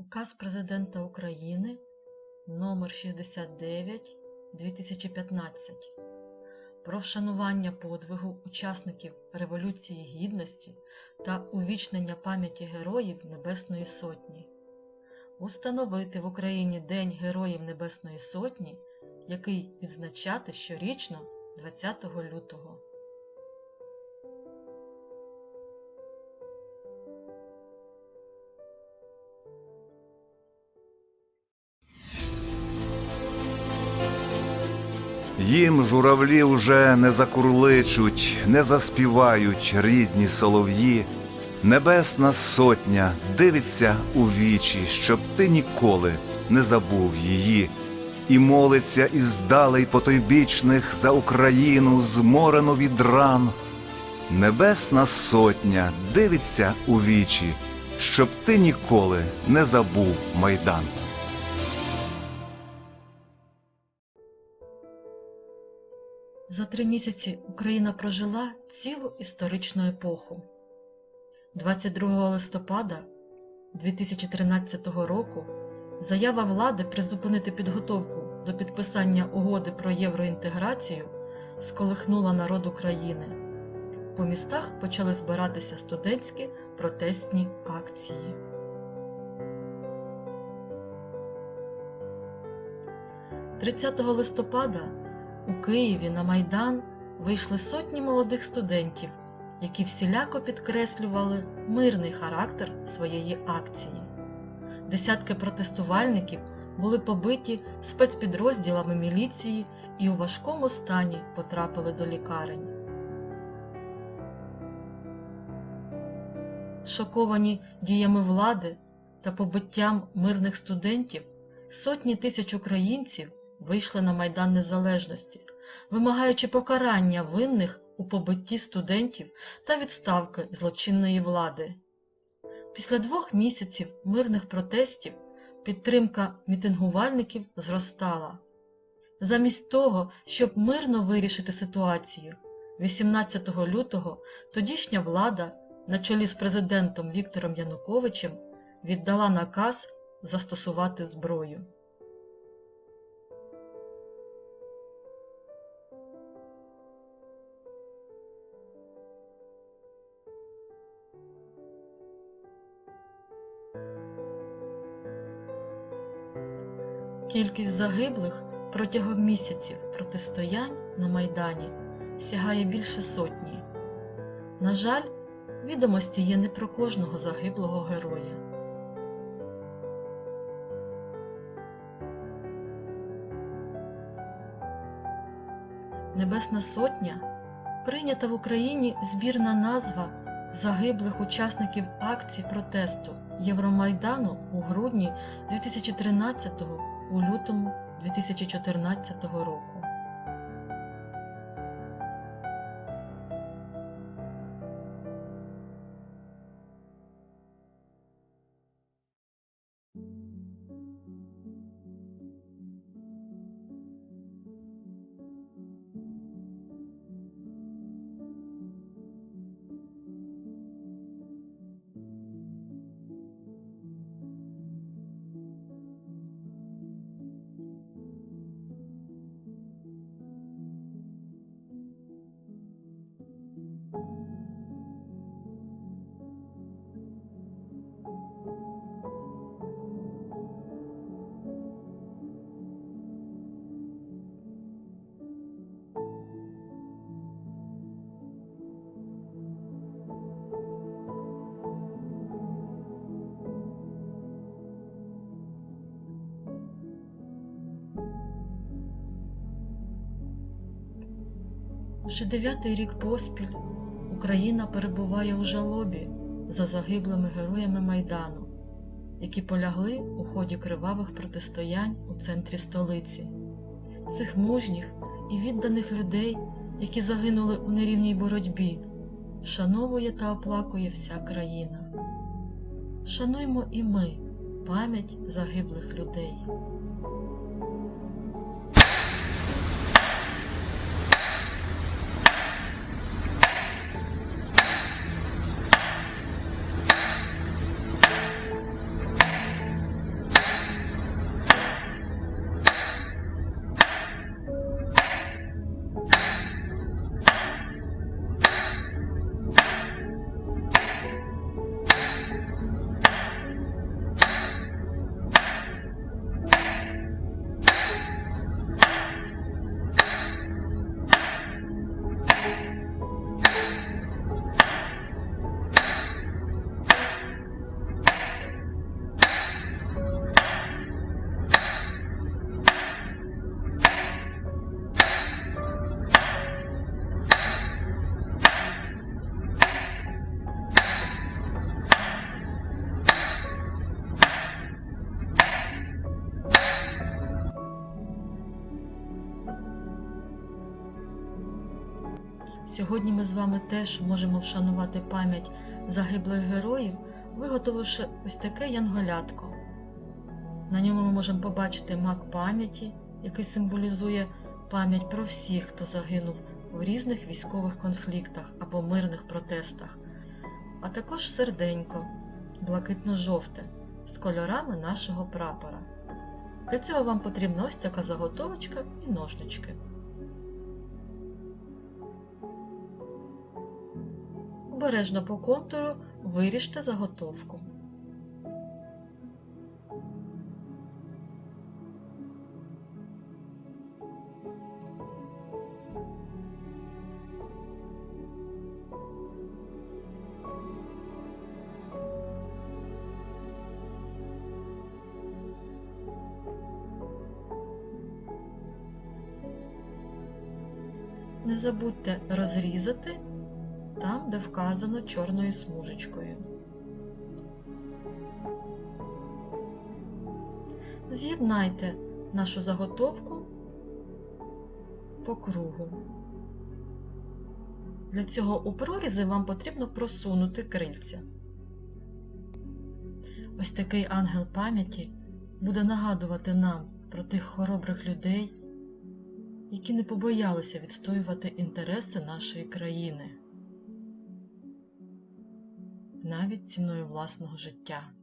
Указ Президента України номер 69 2015 про вшанування подвигу учасників Революції Гідності та увічнення пам'яті Героїв Небесної Сотні. Установити в Україні День Героїв Небесної Сотні, який відзначати щорічно 20 лютого. Їм журавлі вже не закурличуть, не заспівають рідні солов'ї. Небесна сотня дивиться у вічі, щоб ти ніколи не забув її, і молиться іздалей потойбічних за Україну, зморену від ран. Небесна сотня дивиться у вічі, щоб ти ніколи не забув майдан. За три місяці Україна прожила цілу історичну епоху. 22 листопада 2013 року заява влади призупинити підготовку до підписання угоди про євроінтеграцію сколихнула народ України. По містах почали збиратися студентські протестні акції. 30 листопада у Києві на Майдан вийшли сотні молодих студентів, які всіляко підкреслювали мирний характер своєї акції. Десятки протестувальників були побиті спецпідрозділами міліції і у важкому стані потрапили до лікарень. Шоковані діями влади та побиттям мирних студентів, сотні тисяч українців вийшли на Майдан Незалежності, вимагаючи покарання винних у побитті студентів та відставки злочинної влади. Після двох місяців мирних протестів підтримка мітингувальників зростала. Замість того, щоб мирно вирішити ситуацію, 18 лютого тодішня влада на чолі з президентом Віктором Януковичем віддала наказ застосувати зброю. Кількість загиблих протягом місяців протистоянь на Майдані сягає більше сотні. На жаль, відомості є не про кожного загиблого героя. Небесна Сотня прийнята в Україні збірна назва загиблих учасників акцій протесту Євромайдану у грудні 2013 у лютому 2014 року. Вже дев'ятий рік поспіль Україна перебуває у жалобі за загиблими героями Майдану, які полягли у ході кривавих протистоянь у центрі столиці. Цих мужніх і відданих людей, які загинули у нерівній боротьбі, вшановує та оплакує вся країна. Шануймо і ми пам'ять загиблих людей. Сьогодні ми з вами теж можемо вшанувати пам'ять загиблих героїв, виготовивши ось таке янголятко. На ньому ми можемо побачити мак пам'яті, який символізує пам'ять про всіх, хто загинув у різних військових конфліктах або мирних протестах, а також серденько, блакитно-жовте, з кольорами нашого прапора. Для цього вам потрібна ось така заготовочка і ножнички. Обережно по контуру виріжте заготовку. Не забудьте розрізати там, де вказано чорною смужечкою. З'єднайте нашу заготовку по кругу. Для цього у прорізи вам потрібно просунути крильця. Ось такий ангел пам'яті буде нагадувати нам про тих хоробрих людей, які не побоялися відстоювати інтереси нашої країни навіть ціною власного життя.